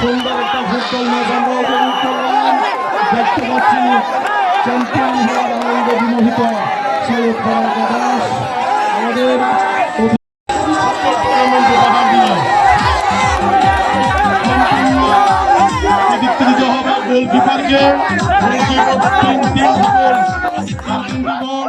সুন্দর একটা football match আমরা উপভোগ করলাম দেখতে পাচ্ছি চ্যাম্পিয়ন হওয়ার আনন্দ বিমোহিত সৈয়দ কারা একাদশ আমাদের গোলকিপারকে তিন তিন গোল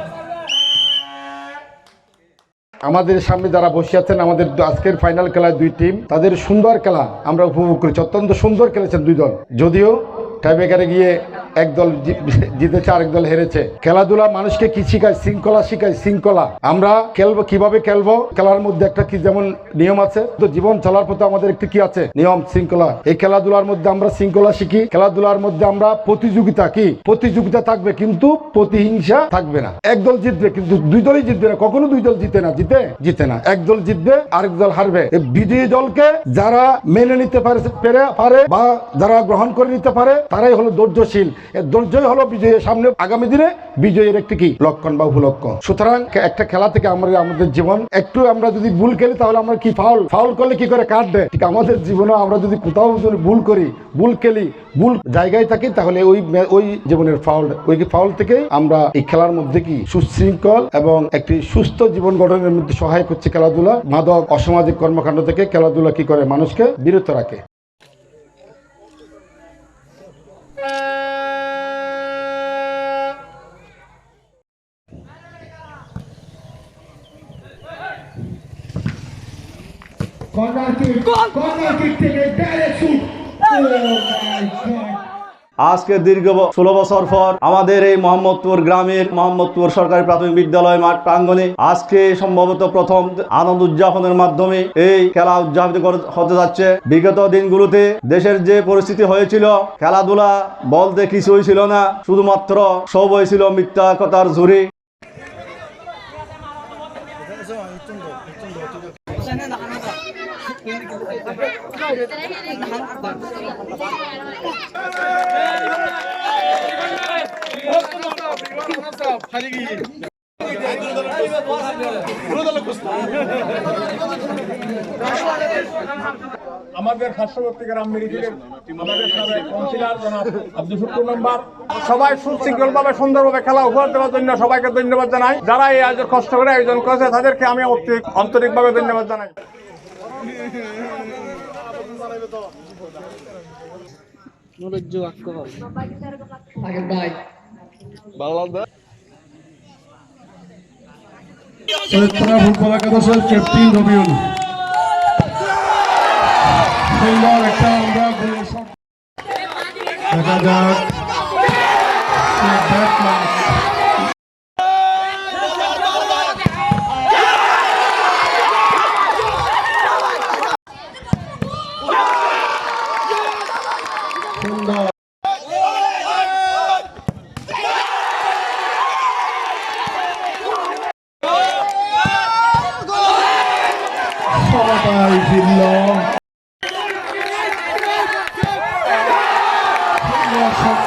আমাদের সামনে যারা বসে আছেন, আমাদের আজকের ফাইনাল খেলায় দুই টিম তাদের সুন্দর খেলা আমরা উপভোগ করেছি। অত্যন্ত সুন্দর খেলেছেন দুই দল। যদিও টাইব্রেকারে গিয়ে এক দল জি- জিতেছে, আরেক দল হেরেছে। খেলাধুলা মানুষকে কি শিখায়? শৃঙ্খলা শিখায়, শৃঙ্খলা। আমরা খেলব, কীভাবে খেলব? খেলার মধ্যে একটা কি যেমন নিয়ম আছে, তো জীবন চলার পথে আমাদের একটি কি আছে? নিয়ম, শৃঙ্খলা। এই খেলাধুলার মধ্যে আমরা শৃঙ্খলা শিখি, খেলাধুলার মধ্যে আমরা প্রতিযোগিতা কি? প্রতিযোগিতা থাকবে, কিন্তু প্রতিহিংসা থাকবে না। একদল জিতবে, কিন্তু দুই দলই জিতবে না। কখনো দুই দল জিতে না, জিতে? জিতে না। একদল জিতবে, আরেক দল হারবে। বিজয়ী দলকে যারা মেনে নিতে পেরে, পারে বা যারা গ্রহণ করে নিতে পারে, তারাই হলো ধৈর্যশীল। ধৈর্যই হলো বিজয়ের সামনে। আগামী দিনে বিজয়ের একটি কি? লক্ষণ বা উপলক্ষণ সুতরাং একটা খেলা থেকে আমরা আমাদের জীবন একটু আমরা যদি ভুল খেলি তাহলে আমরা কি ফাউল ফাউল করলে কি করে কাটবে ঠিক আমাদের জীবনে আমরা যদি কোথাও যদি ভুল করি, ভুল খেলি, ভুল জায়গায় থাকি, তাহলে ওই ওই জীবনের ফাউল ওই ফাউল থেকে আমরা এই খেলার মধ্যে কি সুশৃঙ্খল এবং একটি সুস্থ জীবন গঠনের মধ্যে সহায় করছে খেলাধুলা? মাদক, অসামাজিক কর্মকাণ্ড থেকে খেলাধুলা কি করে মানুষকে বিরত রাখে? গড আজকে দীর্ঘ ষোলো বছর পর আমাদের এই মোহাম্মদপুর গ্রামের মোহাম্মদপুর সরকারি প্রাথমিক বিদ্যালয় মাঠ প্রাঙ্গণে আজকে সম্ভবত প্রথম আনন্দ উদযাপনের মাধ্যমে এই খেলা উদযাপিত হতে যাচ্ছে। বিগত দিনগুলোতে দেশের যে পরিস্থিতি হয়েছিল, খেলাধুলা বলতে কিছুই ছিল না, শুধুমাত্র সব হয়েছিল মিথ্যা কথার ঝুড়ি। আমাদের পার্শ্ববর্তী গ্রাম মেম্বার। সবাই সুশৃঙ্খল ভাবে সুন্দরভাবে খেলা উপহার দেওয়ার জন্য সবাইকে ধন্যবাদ জানাই। যারা এই আয়োজন কষ্ট করে আয়োজন করেছে, তাদেরকে আমি আন্তরিক ভাবে ধন্যবাদ জানাই। ফুটবল একাদশের ক্যাপ্টেন রবিউল সুন্দর একটা আমরা গোলের শট দেখা যাক ব্যাট ম্যাচ সুন্দর সমতায় ফিরল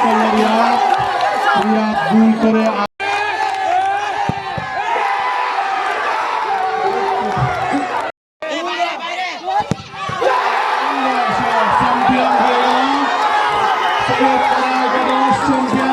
সফল রিয়াদ রিয়াদ দুই করে চ্যাম্পিয়ন হয়ে গেল। চ্যাম্পিয়ন